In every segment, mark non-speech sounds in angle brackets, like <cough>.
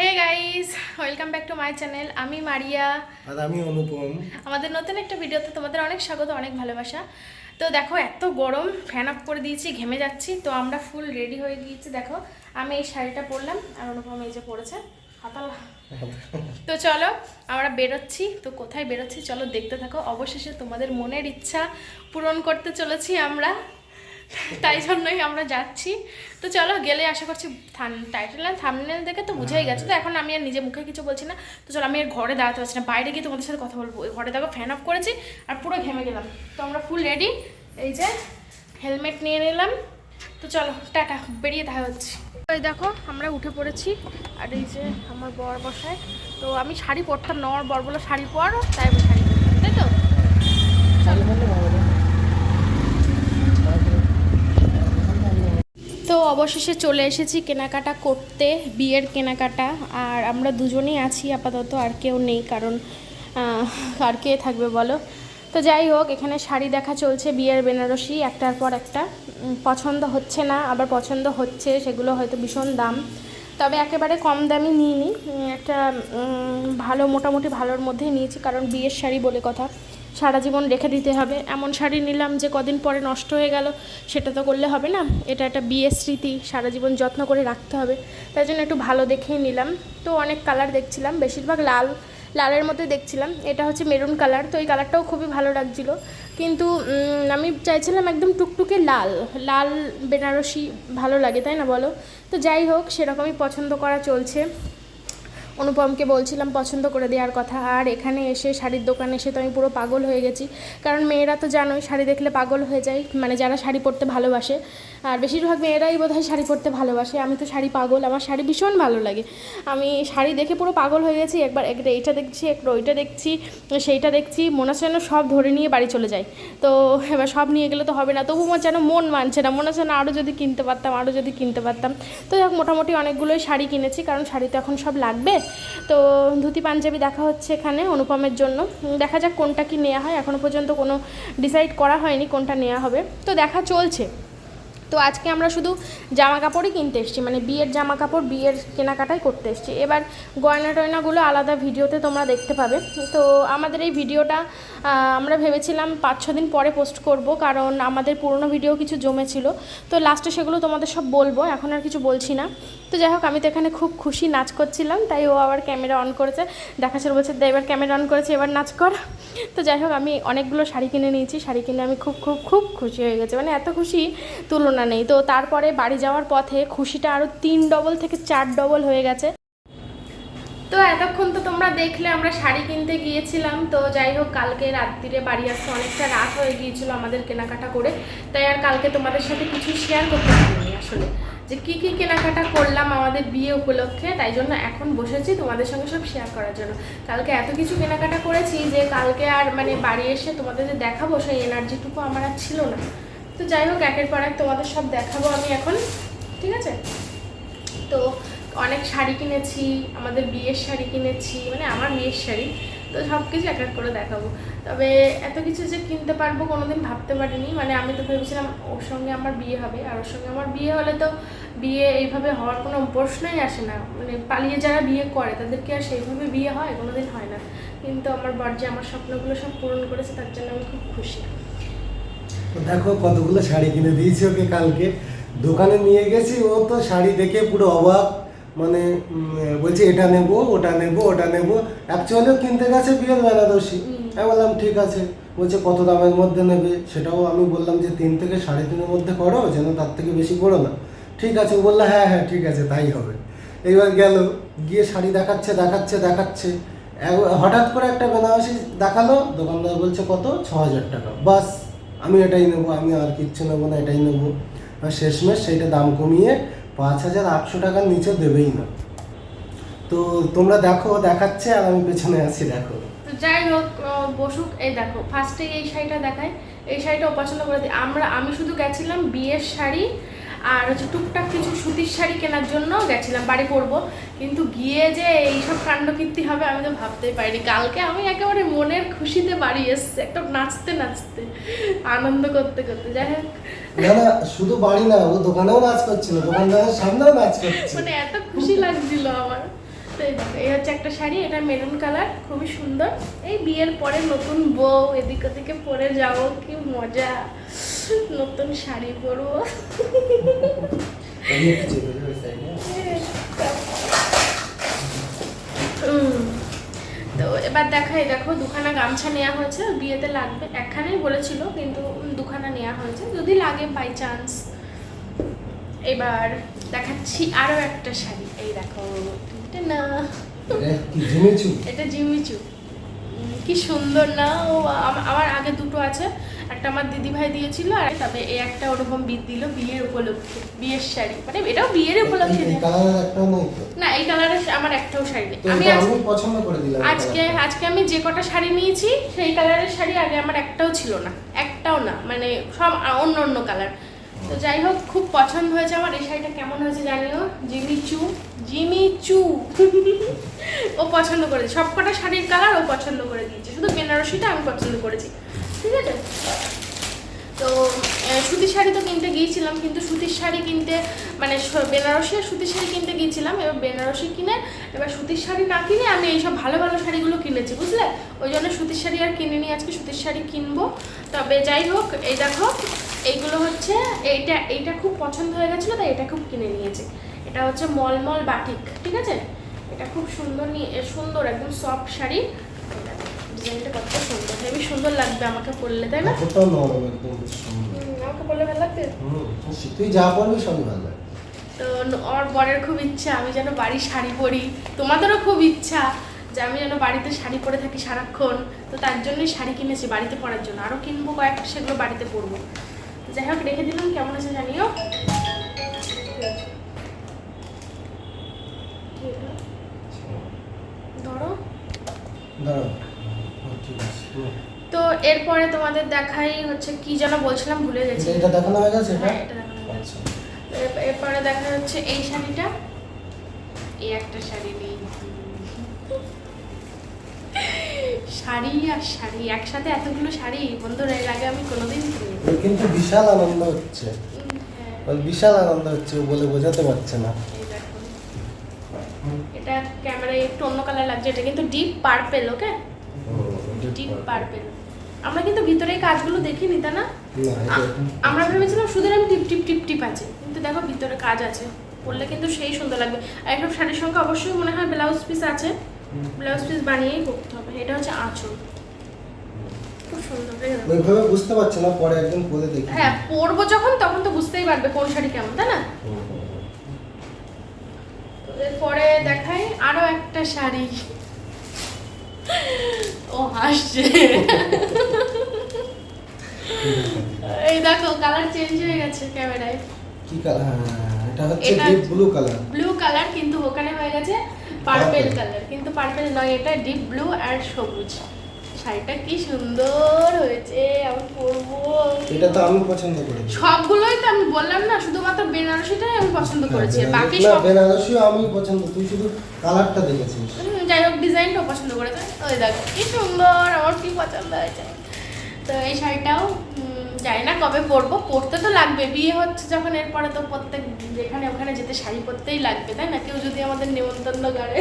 Hey guys welcome back to my channel আমি Maria. আর আমি অনুপম। আমাদের নতুন একটা ভিডিওতে তোমাদের অনেক স্বাগত অনেক ভালোবাসা। তো দেখো এত গরম ফ্যান অফ করে দিয়েছি ঘেমে যাচ্ছি। তো আমরা ফুল রেডি হয়ে গিয়েছি। দেখো আমি এই শাড়িটা পরলাম আর অনুপম এই যে পরেছে। হাতাল। তো চলো আমরা বেরোচ্ছি। তো কোথায় বেরোচ্ছি? চলো দেখতে থাকো। অবশেষে তোমাদের মনের ইচ্ছা পূরণ করতে চলেছি আমরা। তাই জন্যই আমরা যাচ্ছি। তো চলো গেলে আশা করছি টাইটেল আর থামনেল দেখে তো বুঝেই গেছে। তো এখন আমি আর নিজে মুখে কিছু বলছি না। তো চলো আমি আর ঘরে দাঁড়াতে পারছি না। বাইরে গিয়ে তোমাদের সাথে কথা বলব। ঘরে দেখো ফ্যান অফ করেছি আর পুরো ঘেমে গেলাম। তো আমরা ফুল রেডি এই যে হেলমেট নিয়ে নিলাম। তো চলো, টাটা। বেরিয়ে দেখা হচ্ছে। এই দেখো, আমরা উঠে পড়েছি। আর এই যে আমার বর বসায়। তো আমি শাড়ি পরতাম না আমার বর বলো শাড়ি পর, তাই আমি শাড়ি পরতাম, তাই তো? তো অবশেষে চলে এসেছি কেনাকাটা করতে, বিয়ের কেনাকাটা। আর আমরা দুজনেই আছি আপাতত, আর কেউ নেই কারণ আর কে থাকবে বলো? তো যাই হোক, এখানে শাড়ি দেখা চলছে, বিয়ের বেনারসি, একটার পর একটা। পছন্দ হচ্ছে না, আবার পছন্দ হচ্ছে, সেগুলো হয়তো ভীষণ দাম। তবে একেবারে কম দামি নিইনি। একটা ভালো, মোটামুটি ভালোর মধ্যেই নিয়েছি, কারণ বিয়ের শাড়ি বলে কথা। সারা জীবন রেখে দিতে হবে। এমন শাড়ি নিলাম যে কদিন পরে নষ্ট হয়ে গেল, সেটা তো করলে হবে না। এটা একটা বিয়ের স্মৃতি, সারা জীবন যত্ন করে রাখতে হবে। তাই জন্য একটু ভালো দেখেই নিলাম। তো অনেক কালার দেখছিলাম, বেশিরভাগ লাল, লালের মধ্যে দেখছিলাম। এটা হচ্ছে মেরুন কালার, তো এই কালারটাও খুবই ভালো লাগছিল। কিন্তু আমি চাইছিলাম একদম টুকটুকে লাল লাল বেনারসি ভালো লাগে, তাই না বলো? তো যাই হোক, সেরকমই পছন্দ করা চলছে। অনুপমকে বলছিলাম, পছন্দ করে দেওয়ার কথা। আর এখানে এসে শাড়ির দোকানে এসে তো আমি পুরো পাগল হয়ে গেছি। কারণ মেয়েরা তো জানোই, শাড়ি দেখলে পাগল হয়ে যায়। মানে যারা শাড়ি পরতে ভালোবাসে, আর বেশিরভাগ মেয়েরাই বোধহয় শাড়ি পরতে ভালোবাসে। আমি তো শাড়ি পাগল, আমার শাড়ি ভীষণ ভালো লাগে। আমি শাড়ি দেখে পুরো পাগল হয়ে গেছি। একবার একটা এইটা দেখছি একবার ওইটা দেখছি, সেইটা দেখছি, মনে হচ্ছে যেন সব ধরে নিয়ে বাড়ি চলে যায়। তো এবার সব নিয়ে গেলে তো হবে না। তবু আমার যেন মন মানছে না। মনে হচ্ছে না আরও যদি কিনতে পারতাম আরও যদি কিনতে পারতাম। তো মোটামুটি অনেকগুলোই শাড়ি কিনেছি। কারণ শাড়ি তো এখন সব লাগবে। তো ধুতি পাঞ্জাবি দেখা হচ্ছে এখানে অনুপমের জন্য। দেখা যাক কোনটা কি নেওয়া হয়। এখনও পর্যন্ত কোনো ডিসাইড করা হয়নি কোনটা নেওয়া হবে। তো দেখা চলছে। তো আজকে আমরা শুধু জামা কাপড়ই কিনতে এসেছি মানে বিয়ের জামা কাপড় বিয়ের কেনাকাটাই করতে এসেছি। এবার গয়না টয়নাগুলো আলাদা ভিডিওতে তোমরা দেখতে পাবে। তো আমাদের এই ভিডিওটা আমরা ভেবেছিলাম পাঁচ ছ দিন পরে পোস্ট করব কারণ আমাদের পুরনো ভিডিও কিছু জমেছিল। তো লাস্টে সেগুলো তোমাদের সব বলব এখন আর কিছু বলছি না। তো যাই হোক আমি তো এখানে খুব খুশি নাচ করছিলাম তাই ও আবার ক্যামেরা অন করেছে দেখাচ্ছিল বলছে "দে, এবার ক্যামেরা অন করেছে এবার নাচ কর। তো যাই হোক, আমি অনেকগুলো শাড়ি কিনে নিয়েছি। শাড়ি কিনে আমি খুব খুব খুব খুশি হয়ে গেছে। মানে এত খুশি তুলনা নেই। তো তারপরে বাড়ি যাওয়ার পথে খুশিটা আরও তিন ডবল থেকে চার ডবল হয়ে গেছে। তো এতক্ষণ তো তোমরা দেখলে, আমরা শাড়ি কিনতে গিয়েছিলাম। তো যাই হোক, কালকে রাত্রিরে বাড়ি আসতে অনেকটা রাত হয়ে গিয়েছিল আমাদের কেনাকাটা করে। তাই আর কালকে তোমাদের সাথে কিছু শেয়ার করতে পারিনি আসলে। যে কি কি কেনাকাটা করলাম আমাদের বিয়ে উপলক্ষে, তাই জন্য এখন বসেছি তোমাদের সঙ্গে সব শেয়ার করার জন্য। কালকে এত কিছু কেনাকাটা করেছি যে কালকে আর মানে বাড়ি এসে তোমাদের যে দেখাবো, সেই এনার্জিটুকু আমার আর ছিল না। তো যাই হোক, একের পর এক তোমাদের সব দেখাবো আমি এখন, ঠিক আছে? তো অনেক শাড়ি কিনেছি, আমাদের বিয়ের শাড়ি কিনেছি মানে আমার বিয়ের শাড়ি। তো সব কিছু এক এক করে দেখাবো। তবে এত কিছু যে কিনতে পারব কোনোদিন ভাবতে পারিনি। মানে আমি তো ভেবেছিলাম ওর সঙ্গে আমার বিয়ে হবে। আর ওর সঙ্গে আমার বিয়ে হলে তো বিয়ে এইভাবে হওয়ার কোনো প্রশ্নই আসে না। মানে পালিয়ে যারা বিয়ে করে, তাদেরকে আর সেইভাবে বিয়ে হয়, কোনোদিন হয় না। কিন্তু আমার বর যে আমার স্বপ্নগুলো সব পূরণ করেছে, তার জন্য আমি খুব খুশি। দেখো কতগুলো শাড়ি কিনে দিয়েছি ওকে কালকে। দোকানে নিয়ে গেছি, ও তো শাড়ি দেখে পুরো অবাক। মানে বলছে এটা নেব ওটা নেব ওটা নেব। অ্যাকচুয়ালিও কিনতে গেছে বিয়ের বেনারসি আমি বললাম ঠিক আছে। বলছে কত দামের মধ্যে নেবে? সেটাও আমি বললাম যে তিন থেকে সাড়ে তিনের মধ্যে করো যেন তার থেকে বেশি করো না। ঠিক আছে। ও বলল হ্যাঁ হ্যাঁ ঠিক আছে তাই হবে। এইবার গেল গিয়ে শাড়ি দেখাচ্ছে দেখাচ্ছে দেখাচ্ছে। হঠাৎ করে একটা বেনারসি দেখাল দোকানদার বলছে কত? ছ হাজার টাকা। বাস আমি এটাই নেব আমি আর কিচ্ছু নেব না এটাই নেব। আর শেষমেশ সেইটা দাম কমিয়ে পাঁচ হাজার আটশো টাকার নিচে দেবেই না। তো তোমরা দেখো, দেখাচ্ছে আর আমি পেছনে আছি, দেখো। তো যাই হোক বসুক, এই দেখো ফার্স্টে এই শাড়িটা দেখায় এই শাড়িটা ও পছন্দ করে দিই আমরা, আমি শুধু গেছিলাম বিয়ের শাড়ি আর হচ্ছে টুকটাক কিছু সুতির শাড়ি কেনার জন্য গেছিলাম, বাড়ি পরবো কিন্তু গিয়ে যে এইসব কাণ্ড কাণ্ডকীর্তি হবে, আমি তো ভাবতেই পারিনি। কালকে আমি একেবারে মনের খুশিতে বাড়ি এসছি একটা নাচতে নাচতে, আনন্দ করতে করতে। যাই হোক না না শুধু বাড়ি না ও দোকানেও নাচ করছিল দোকানদারের সামনেও নাচ করছে মানে এত খুশি লাগছিল আমার। এই এই হচ্ছে একটা শাড়ি এটা মেরুন কালার খুবই সুন্দর। এই বিয়ের পরে নতুন বউ এদিক ওদিকে পরে যাব কি মজা। নতুন শাড়ি পরবো এই একটু চেপে দেবে সাইডে উম, তো এবার দেখাই দেখো দুখানা গামছা নেওয়া হয়েছে বিয়েতে লাগবে। একখানেই বলেছিল কিন্তু দুখানা নেওয়া হয়েছে। যদি লাগে বাই চান্স এবার দেখাচ্ছি আরও একটা শাড়ি। এই দেখো এটা না এটা জিমিচু কি সুন্দর না? ও আম- আমার আগে দুটো আছে। একটা আমার দিদি ভাই দিয়েছিল আর তবে এই একটা ওরকম বিদ দিল বিয়ের উপলক্ষে বিয়ের শাড়ি। মানে এটাও বিয়ের উপলক্ষে না এই কালারের আমার একটাও শাড়ি নেই। আমি পছন্দ করে দিলাম আজকে আজকে আমি যে কটা শাড়ি নিয়েছি সেই কালারের শাড়ি আগে আমার একটাও ছিল না। একটাও না মানে সব অন্য অন্য কালার তো যাই হোক খুব পছন্দ হয়েছে আমার। এই শাড়িটা কেমন হয়েছে জানিও জিমি চু। জিমি চু। ও পছন্দ করেছে। সব কটা শাড়ির কালার ও পছন্দ করে দিয়েছে। শুধু বেনারসিটা আমি পছন্দ করেছি। ঠিক আছে? তো সুতির শাড়ি তো কিনতে গিয়েছিলাম, কিন্তু সুতির শাড়ি কিনতে মানে বেনারসি আর সুতির শাড়ি কিনতে গিয়েছিলাম, এবার বেনারসি কিনে, এবার সুতির শাড়ি না কিনে আমি এইসব ভালো ভালো শাড়িগুলো কিনেছি, বুঝলে? ওই জন্য সুতির শাড়ি আর কিনে নিয়ে আজকে সুতির শাড়ি কিনবো। তবে যাই হোক, এই দেখো, এইগুলো হচ্ছে, এইটা এইটা খুব পছন্দ হয়ে গেছিল, তাই এটা খুব কিনে নিয়েছে। এটা হচ্ছে মলমল বাটিক, ঠিক আছে? এটা খুব সুন্দর নিয়ে সুন্দর, একদম সফট শাড়ি। ডিজাইনটা কত সুন্দর। হেবি সুন্দর লাগবে আমাকে পরলে তাই না? কাপড়টাও নরম একদম আমাকে বললে ভালো লাগবে? হুম, তুই যা পরবি সবই ভালো লাগে তো আমার বরের খুব ইচ্ছা আমি যেন বাড়ি শাড়ি পরি। তোমাদেরও খুব ইচ্ছা যে আমি যেন বাড়িতে শাড়ি পরে থাকি সারাক্ষণ। তো তার জন্যই শাড়ি কিনেছি বাড়িতে পরার জন্য। আরও কিনবো কয়েকটা সেগুলো বাড়িতে পরবো। যাই হোক রেখে দিলাম কেমন আছে জানিও? ধরো। হুম। তো এরপরে তোমাদের দেখাই হচ্ছে কি যেন বলছিলাম ভুলে গেছি। এটা- দেখানো হয়ে গেছে এটা? হ্যাঁ। আচ্ছা। এর- এরপরে দেখা যাচ্ছে এই শাড়িটা। এই একটা শাড়ি নেই। শাড়ি আর শাড়ি একসাথে এতগুলো শাড়ি? বন্ধুরা এর আগে আমি কোনোদিন কিন্তু বিশাল আনন্দ হচ্ছে। হ্যাঁ, বিশাল আনন্দ হচ্ছে বলে বোঝাতে পারছে না। এটা ক্যামেরায় একটু অন্য কালার লাগছে এটা কিন্তু deep purple okay deep purple আমরা কিন্তু ভিতরে এই কাজগুলো দেখিনি তা না? আমরা ভেবেছিলাম শুধু আমি টিপ টিপ টিপ টিপ আছে কিন্তু দেখো ভিতরে কাজ আছে। পরলে কিন্তু সেই সুন্দর লাগবে। আর একটা শাড়ির সঙ্গে অবশ্যই মনে হয় ব্লাউজ পিস আছে। ব্লাউজ পিস বানিয়েই করতে হবে এটা হচ্ছে আঁচল। খুব সুন্দর ওইভাবে বুঝতে পারছে না পরে একদিন পরে দেখি। হ্যাঁ পরবো যখন তখন তো বুঝতেই পারবে কোন শাড়ি কেমন তাই না? হুম, হুম, হুম। তো এরপরে দেখাই আরও একটা শাড়ি। <laughs> ও হাসছে <laughs> এই দেখো কালার চেঞ্জ হয়ে গেছে ক্যামেরায়। কি কালার এটা হচ্ছে deep blue colour blue colour কিন্তু ওখানে হয়ে গেছে পার্পেল কালার কিন্তু পার্পেল নয় এটা ডিপ ব্লু আর সবুজ। শাড়িটা কি সুন্দর হয়েছে আমি পরবো। এটা তো আমি পছন্দ করেছি সবগুলোই তো আমি বললাম না শুধুমাত্র বেনারসিটাই পছন্দ করেছে বাকি হ্যাঁ, সব বেনারসিও আমি পছন্দ তুই শুধু কালারটা দেখেছিস যাই হোক ডিজাইনটাও পছন্দ করেছে। ওই দেখো কি সুন্দর আমার কি পছন্দ হয়েছে। তো এই শাড়িটাও জানি না কবে পরবো পরতে তো লাগবে। বিয়ে হচ্ছে যখন এরপরে তো প্রত্যেক যেখানে ওখানে যেতে শাড়ি পরতেই লাগবে তাই না? কেউ যদি আমাদের নেমন্তন্ন করে।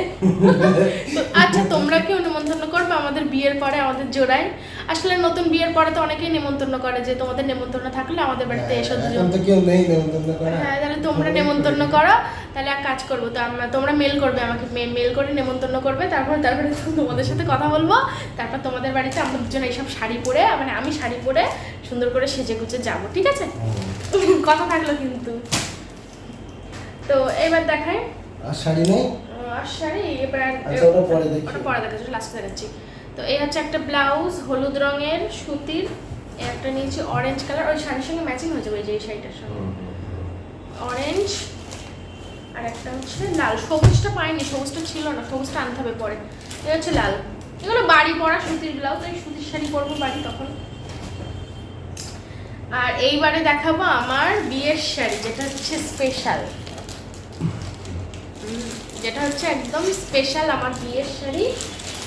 আচ্ছা তোমরা কেউ নেমন্তন্ন করবে? আমাদের বিয়ের পরে আমাদের জোড়ায়। আসলে নতুন বিয়ের পরে তো অনেকেই নেমন্তন্ন করে যে তোমাদের নেমন্তন্ন থাকলে আমাদের বাড়িতে এসো দুজন। তো কেউ নেই নেমন্তন্ন করা হ্যাঁ তাহলে তোমরা নেমন্তন্ন করো। তাহলে এক কাজ করব তো আমরা তোমরা মেল করবে আমাকে মেল করে নেমন্তন্ন করবে তারপর তারপরে তোমাদের সাথে কথা বলব। তারপর তোমাদের বাড়িতে আমরা দুজন এইসব শাড়ি পরে মানে আমি শাড়ি পরে সুন্দর করে সেজে গুজে যাব ঠিক আছে? কথা থাকল কিন্তু। তো এবার দেখাই। আর শাড়ি নেই? আর শাড়ি এবার আচ্ছা, পরে দেখি। পরে দেখাচ্ছি লাস্টে দেখাচ্ছি। তো এই হচ্ছে একটা ব্লাউজ হলুদ রঙের সুতির একটা নিয়েছি অরেঞ্জ কালার ওই শাড়ির সঙ্গে ম্যাচিং হয়ে যাবে এই যে এই শাড়িটার সঙ্গে। অরেঞ্জ আর একটা হচ্ছে লাল। সবুজটা পাইনি সবুজটা ছিল না সবুজটা আনতে হবে পরে। এই হচ্ছে লাল। এগুলো বাড়ি পরা সুতির ব্লাউজ এই সুতির শাড়ি পরবো বাড়ি তখন। আর এইবারে দেখাবো আমার বিয়ের শাড়ি যেটা হচ্ছে স্পেশাল যেটা হচ্ছে একদম স্পেশাল আমার বিয়ের শাড়ি।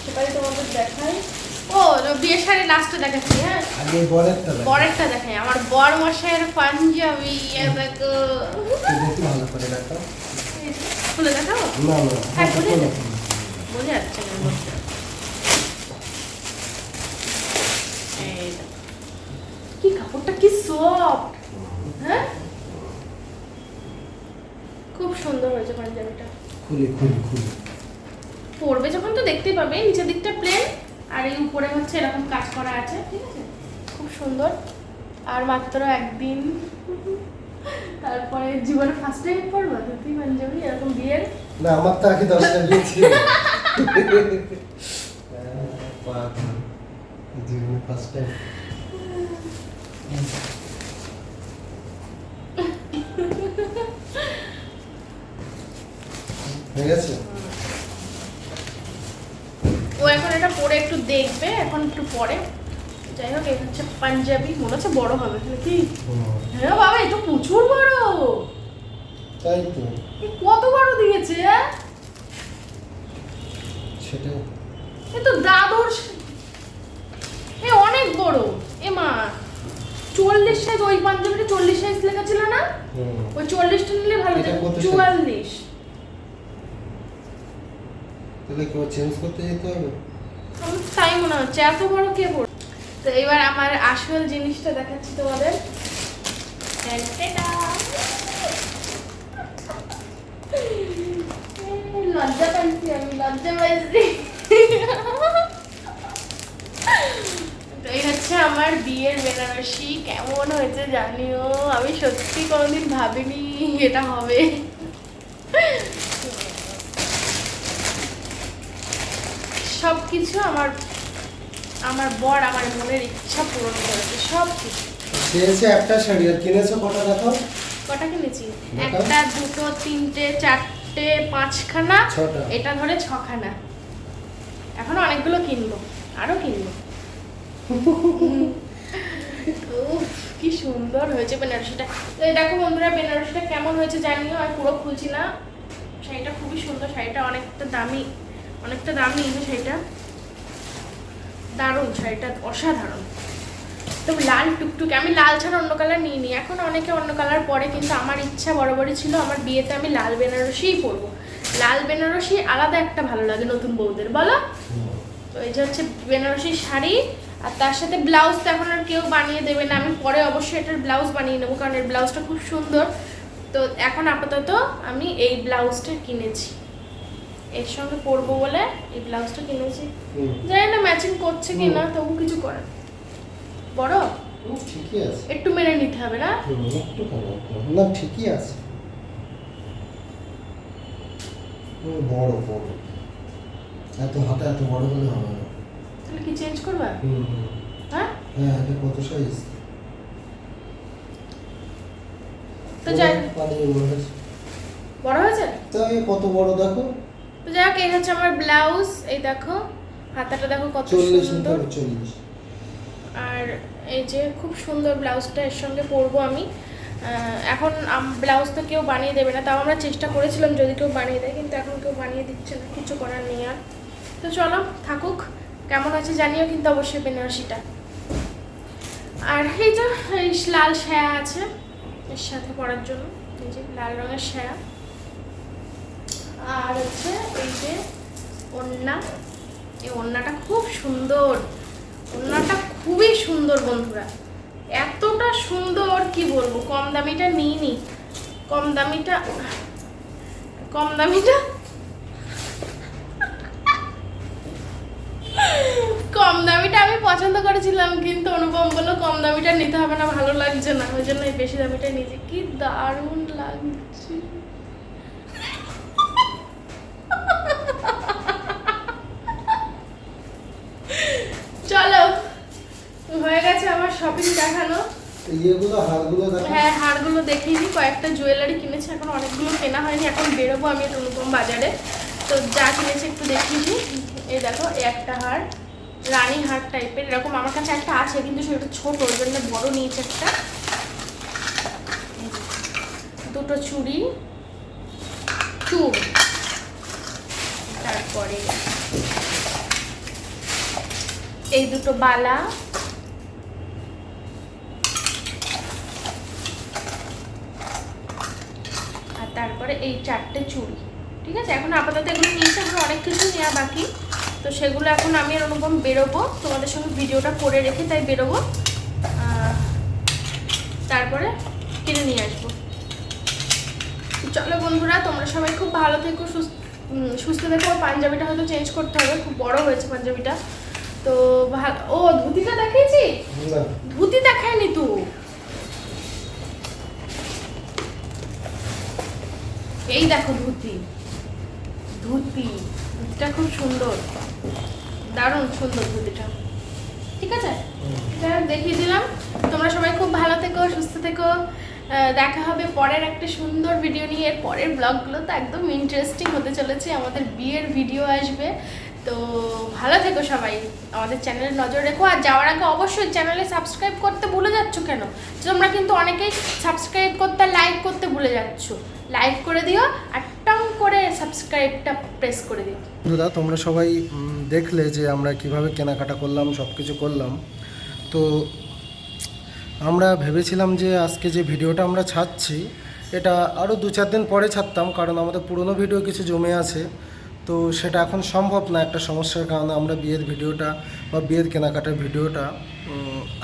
সেটাই তোমাদের দেখাই। ও বিয়ের শাড়ি লাস্টে দেখাচ্ছি হ্যাঁ? বরেরটা দেখাই। আমার বর মশাইয়ের পাঞ্জাবি দেখো। ভালো করে দেখো খুলে দেখাও? না না হ্যাঁ, খুলে বোঝা যাচ্ছে না এই কি কাপড়টা কি সফট হ্যাঁ? খুব সুন্দর হয়েছে পাঞ্জাবিটা খুলি খুলি খুলি। পরবে যখন তো দেখতেই পাবে নিচের দিকটা প্লেন আর এই উপরে হচ্ছে এরকম কাজ করা আছে ঠিক আছে? খুব সুন্দর। আর মাত্র একদিন তারপরে জীবনে ফার্স্ট টাইম পরবা ধুতি পাঞ্জাবি এরকম বিয়ের? না আমার তো আগে দশটা বিয়ে ছিল। জীবনে ফার্স্ট টাইম হয়ে গেছে? ও এখন এটা পরে একটু দেখবে এখন একটু পরে। যাই হোক এই হচ্ছে পাঞ্জাবি মনে হচ্ছে বড় হবে নাকি? হ্যাঁ বাবা এটা প্রচুর বড়। তাই তো। কত বড় দিয়েছে? সেটা এ তো দাদর এ অনেক বড়। এ মা চল্লিশ সাইজ ওই পাঞ্জাবিটা চল্লিশ সাইজ লেখা ছিল না? ওই চল্লিশটা নিলে ভালো এটা? চুয়াল্লিশ। তাহলে কেউ চেঞ্জ করতে যেতে হবে? তাই মনে হচ্ছে এত বড় কে পড় তো এবার আমার আসল জিনিসটা দেখাচ্ছি তোমাদের। লজ্জা পাইছি আমি লজ্জা পাইছি। এই হচ্ছে আমার বিয়ের বেনারসি। কেমন হয়েছে জানিও? আমি সত্যি কোনোদিন ভাবিনি এটা হবে। সব কিছু আমার আমার বর আমার মনের ইচ্ছা পূরণ করেছে সব কিছু চেয়েছে একটা শাড়ি আর কিনেছো কটা দেখো? কটা কিনেছি? একটা দুটো তিনটে চারটে পাঁচখানা এটা ধরে ছখানা। এখন অনেকগুলো কিনবো আরও কিনবো। <laughs> কি সুন্দর হয়েছে বেনারসিটা। এই দেখো বন্ধুরা বেনারসিটা কেমন হয়েছে জানিও আমি পুরো খুলছি না। শাড়িটা খুবই সুন্দর শাড়িটা অনেকটা দামি অনেকটা দামি শাড়িটা। দারুণ, শাড়িটা অসাধারণ। তো লাল টুকটুকে। আমি লাল ছাড়া অন্য কালার নিইনি। এখন অনেকে অন্য কালার পরে, কিন্তু আমার ইচ্ছা বরাবরই ছিল, আমার বিয়েতে আমি লাল বেনারসিই পরবো। লাল বেনারসি আলাদা একটা ভালো লাগে নতুন বউদের, বলো? তো এই যে হচ্ছে বেনারসি শাড়ি, আর তার সাথে ব্লাউজ তো এখন আর কেউ বানিয়ে দেবে না। আমি পরে অবশ্যই এটার ব্লাউজ বানিয়ে নেব, কারণ এর ব্লাউজটা খুব সুন্দর। তো এখন আপাতত আমি এই ব্লাউজটা কিনেছি। এর সঙ্গে পরবো বলে এই ব্লাউজটা কিনেছি। জানি না ম্যাচিং করছে কি না তবু কিছু করে বড়? ঠিকই আছে। একটু মেনে নিতে হবে না? একটু না ঠিকই আছে। বড় বড়। এত হাতে এত বড় হলে হবে না। তাহলে কি চেঞ্জ করবা। হ্যাঁ? হ্যাঁ এটা কত সাইজ তো যাই। বড় হয়েছে। তাই কত বড় দেখো? তো যাই হোক এই হচ্ছে আমার ব্লাউজ। এই দেখো হাতাটা দেখো কত সুন্দর। আর এই যে খুব সুন্দর ব্লাউজটা এর সঙ্গে পরবো আমি। এখন ব্লাউজ তো কেউ বানিয়ে দেবে না তাও আমরা চেষ্টা করেছিলাম যদি কেউ বানিয়ে দেয় কিন্তু এখন কেউ বানিয়ে দিচ্ছে না কিছু করার নেই আর। তো চলো থাকুক কেমন আছে জানিও কিন্তু অবশ্যই বেনারসিটা। আর এই যে এই লাল সায়া আছে এর সাথে পরার জন্য এই যে লাল রঙের সায়া। আর হচ্ছে এই যে ওড়না এই ওড়নাটা খুব সুন্দর। ওড়নাটা খুবই সুন্দর বন্ধুরা। এতটা সুন্দর, কি বলব, কম দামিটা নিইনি। কম দামিটা কম দামিটা কম দামিটা আমি পছন্দ করেছিলাম, কিন্তু অনুপম বলল কম দামিটা নিতে হবে না, ভালো লাগছে না। ওই জন্য বেশি দামিটা নিয়েছি। কি দারুণ লাগছে চলো হয়ে গেছে আমার শপিং দেখানো ইয়েগুলো হারগুলো দেখো। হ্যাঁ হারগুলো দেখিনি কয়েকটা জুয়েলারি কিনেছি এখন অনেকগুলো কেনা হয়নি এখন বেরোবো আমি অনুপম বাজারে। তো যা কিনেছি একটু দেখিয়েছি এই দেখো এই একটা হার রানী হার টাইপের এরকম আমার কাছে একটা আছে কিন্তু সেটা ছোট ওই জন্য বড় নিয়েছে একটা। দুটো চুড়ি চুড়। তারপরে এই দুটো বালা। তারপরে এই চারটে চুড়ি ঠিক আছে? এখন আপাতত এগুলো নিয়েছে এখন অনেক কিছু নেওয়া বাকি। তো সেগুলো এখন আমি অনুপম বেরোবো তোমাদের সঙ্গে ভিডিওটা করে রেখে তাই বেরোবো। তারপরে কিনে নিয়ে আসব। চলো বন্ধুরা তোমরা সবাই খুব ভালো থেকো সুস্থ সুস্থ থেকো। পাঞ্জাবিটা হয়তো চেঞ্জ করতে হবে খুব বড় হয়েছে পাঞ্জাবিটা। তো ভালো ও ধুতিটা দেখিয়েছি ধুতি দেখায়নি তো। এই দেখো ধুতি। ধুতি ধুতিটা খুব সুন্দর। দারুণ সুন্দর ধুতিটা। ঠিক আছে? দেখিয়ে দিলাম। তোমরা সবাই খুব ভালো থেকো সুস্থ থেকো। দেখা হবে পরের একটা সুন্দর ভিডিও নিয়ে। এর পরের ব্লগগুলো তো একদম ইন্টারেস্টিং হতে চলেছে। আমাদের বিয়ের ভিডিও আসবে। তো ভালো থেকো সবাই। আমাদের চ্যানেলে নজর রেখো, আর যাওয়ার আগে অবশ্যই চ্যানেলে সাবস্ক্রাইব করতে ভুলে যাচ্ছ কেন? তোমরা কিন্তু অনেকেই সাবস্ক্রাইব করতে লাইক করতে ভুলে যাচ্ছ। লাইক করে দিও, আর টং করে সাবস্ক্রাইবটা প্রেস করে দিও। দাদা, তোমরা সবাই দেখলে যে আমরা কীভাবে কেনাকাটা করলাম সব কিছু করলাম। তো আমরা ভেবেছিলাম যে আজকে যে ভিডিওটা আমরা ছাড়ছি, এটা আরও দু চার দিন পরে ছাড়তাম, কারণ আমাদের পুরনো ভিডিও কিছু জমে আছে। তো সেটা এখন সম্ভব না একটা সমস্যার কারণে আমরা বিয়ের ভিডিওটা বা বিয়ের কেনাকাটার ভিডিওটা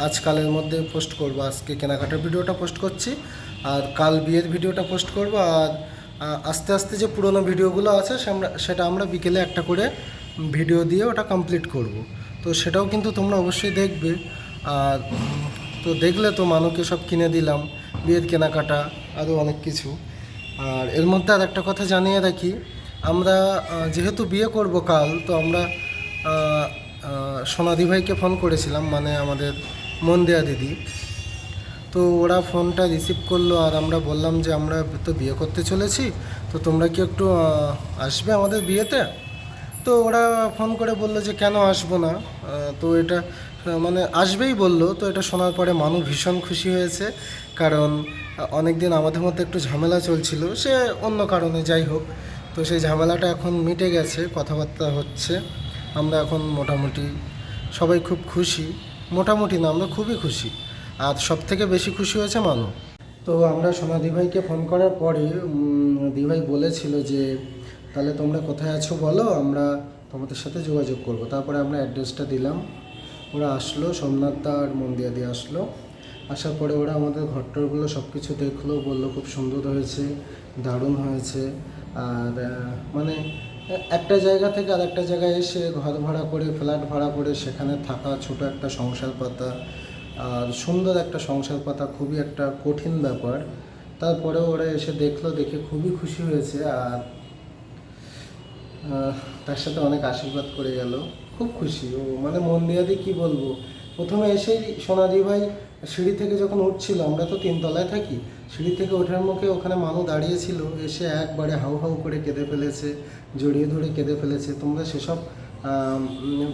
আজকালের মধ্যে পোস্ট করব। আজকে কেনাকাটার ভিডিওটা পোস্ট করছি, আর কাল বিয়ের ভিডিওটা পোস্ট করব, আর আস্তে আস্তে যে পুরনো ভিডিওগুলো আছে সেটা আমরা বিকেলে একটা করে ভিডিও দিয়ে ওটা কমপ্লিট করব। তো সেটাও কিন্তু তোমরা অবশ্যই দেখবে, আর, তো দেখলে তো মানুষকে সব কিনে দিলাম, বিয়ের কেনাকাটা, আরও অনেক কিছু। আর এর মধ্যে আর একটা কথা জানিয়ে রাখি আমরা যেহেতু বিয়ে করব কাল, তো আমরা সোনাদি ভাইকে ফোন করেছিলাম মানে আমাদের মন্দিয়া দিদি। তো ওরা ফোনটা রিসিভ করল আর আমরা বললাম যে আমরা তো বিয়ে করতে চলেছি, তো তোমরা কি একটু আসবে আমাদের বিয়েতে? তো ওরা ফোন করে বলল যে কেন আসব না? তো এটা মানে আসবেই বলল, তো এটা শোনার পরে মানু ভীষণ খুশি হয়েছে, কারণ অনেক দিন আমাদের মধ্যে একটু ঝামেলা চলছিল, সে অন্য কারণে যাই হোক। তো সেই ঝামেলাটা এখন মিটে গেছে, কথাবার্তা হচ্ছে। আমরা এখন মোটামুটি সবাই খুব খুশি। মোটামুটি না, আমরা খুবই খুশি। আর সব থেকে বেশি খুশি হয়েছে মানু। তো আমরা সোনা দিভাইকে ফোন করার পরে দিভাই বলেছিল যে, তাহলে তোমরা কোথায় আছো বলো, আমরা তোমাদের সাথে যোগাযোগ করব। তারপরে আমরা অ্যাড্রেসটা দিলাম। ওরা আসলো, সোমনাথ দা আর দিয়ে আসলো। আসার পরে ওরা আমাদের ঘরটরগুলো সব কিছু দেখল, বলল খুব সুন্দর হয়েছে, দারুণ হয়েছে। আর মানে একটা জায়গা থেকে আর একটা জায়গায় এসে ঘর ভাড়া করে ফ্ল্যাট ভাড়া করে সেখানে থাকা ছোট একটা সংসার পাতা আর সুন্দর একটা সংসার পাতা খুবই একটা কঠিন ব্যাপার। তারপরে ওরা এসে দেখল, দেখে খুবই খুশি হয়েছে আর তার সাথে অনেক আশীর্বাদ করে গেল। খুব খুশি। ও মানে মন দিয়ে কী বলব? প্রথমে এসেই সোনাদি ভাই সিঁড়ি থেকে যখন উঠছিল, আমরা তো তিনতলায় থাকি সিঁড়ি থেকে ওঠার মুখে ওখানে মানু দাঁড়িয়েছিল, এসে একবারে হাউ হাউ করে কেঁদে ফেলেছে, জড়িয়ে ধরে কেঁদে ফেলেছে। তোমরা সেসব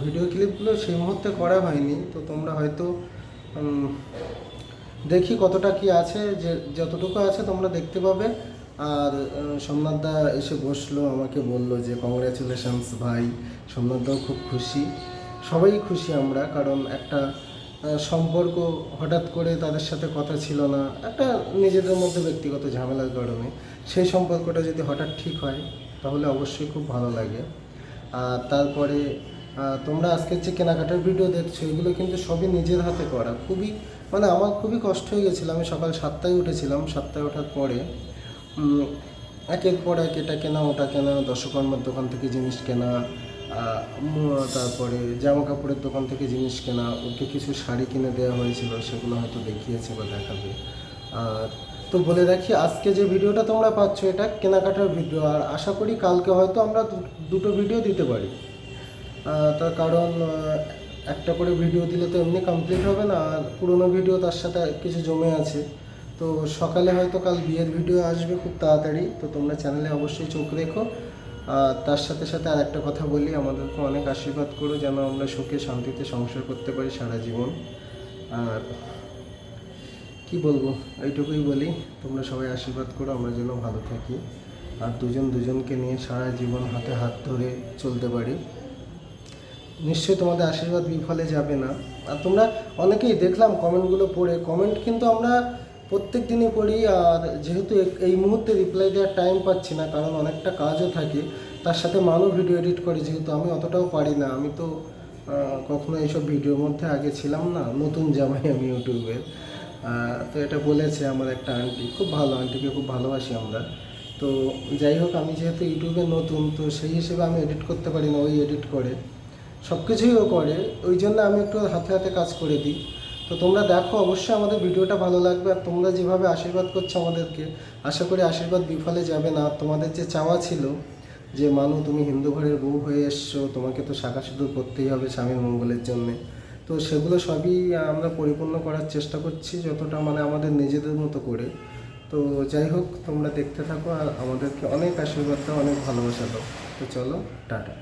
ভিডিও ক্লিপগুলো সেই মুহূর্তে করা হয়নি, তো তোমরা হয়তো দেখি কতটা কি আছে, যে, যতটুকু আছে তোমরা দেখতে পাবে। আর সোমনাথদা এসে বসল, আমাকে বলল যে কংগ্রাচুলেশনস ভাই সোমনাথদাও খুব খুশি। সবাই খুশি আমরা, কারণ একটা সম্পর্ক হঠাৎ করে তাদের সাথে কথা ছিল না। একটা নিজেদের মধ্যে ব্যক্তিগত ঝামেলার কারণে। সেই সম্পর্কটা যদি হঠাৎ ঠিক হয়, তাহলে অবশ্যই খুব ভালো লাগে। আর তারপরে তোমরা আজকের যে কেনাকাটার ভিডিও দেখছ, এগুলো কিন্তু সবই নিজের হাতে করা। খুবই মানে আমার খুবই কষ্ট হয়ে গেছিল। আমি সকাল সাতটায় উঠেছিলাম। সাতটায় ওঠার পরে একের পর এক এটা কেনা, ওটা কেনা দশকর্মার দোকান থেকে জিনিস কেনা তারপরে জামা কাপড়ের দোকান থেকে জিনিস কেনা, ওকে কিছু শাড়ি কিনে দেওয়া হয়েছিল, সেগুলো হয়তো দেখিয়েছে বা দেখাবে। আর তো বলে রাখি, আজকে যে ভিডিওটা তোমরা পাচ্ছ, এটা কেনাকাটার ভিডিও, আর আশা করি কালকে হয়তো আমরা দুটো ভিডিও দিতে পারি। তার কারণ একটা করে ভিডিও দিলে তো এমনি কমপ্লিট হবে না, আর পুরোনো ভিডিও তার সাথে কিছু জমে আছে। তো সকালে হয়তো কাল বিয়ের ভিডিও আসবে খুব তাড়াতাড়ি, তো তোমরা চ্যানেলে অবশ্যই চোখ রেখো। তার সাথে সাথে আর একটা কথা বলি, আমাদেরকে অনেক আশীর্বাদ করো যেন আমরা সুখে শান্তিতে সংসার করতে পারি সারা জীবন। আর কি বলব, এইটুকুই বলি, তোমরা সবাই আশীর্বাদ করো, আমরা যেন ভালো থাকি। আর দুজন দুজনকে নিয়ে সারা জীবন হাতে হাত ধরে চলতে পারি। নিশ্চয়ই তোমাদের আশীর্বাদ বিফলে যাবে না। আর তোমরা অনেকেই দেখলাম কমেন্টগুলো পড়ে কমেন্ট কিন্তু আমরা প্রত্যেক দিনই পড়ি আর যেহেতু এই মুহূর্তে রিপ্লাই দেওয়ার টাইম পাচ্ছি না, কারণ অনেকটা কাজও থাকে, তার সাথে মানুষ ভিডিও এডিট করে, যেহেতু আমি অতটাও পারি না। আমি তো কখনো এইসব ভিডিওর মধ্যে আগে ছিলাম না, নতুন জামাই আমি ইউটিউবে তো এটা বলেছে আমার একটা আন্টি খুব ভালো আন্টিকে খুব ভালোবাসি আমরা। তো যাই হোক, আমি যেহেতু ইউটিউবে নতুন, তো সেই হিসেবে আমি এডিট করতে পারি না, ওই এডিট করে। সব কিছুই ও করে, ওই জন্য আমি একটু হাতে হাতে কাজ করে দিই। তো তোমরা দেখো, অবশ্যই আমাদের ভিডিওটা ভালো লাগবে আর তোমরা যেভাবে আশীর্বাদ করছ আমাদেরকে, আশা করি আশীর্বাদ বিফলে যাবে না। তোমাদের যে চাওয়া ছিল যে, মানু, তুমি হিন্দু ঘরের বউ হয়ে এসছো, তোমাকে তো শাখা সিঁদুর করতেই হবে স্বামীর মঙ্গলের জন্যে। তো সেগুলো সবই আমরা পরিপূর্ণ করার চেষ্টা করছি যতটা মানে আমাদের নিজেদের মতো করে। তো যাই হোক, তোমরা দেখতে থাকো আর আমাদেরকে অনেক আশীর্বাদ দাও, অনেক ভালোবাসা দাও। তো চলো, টাটা।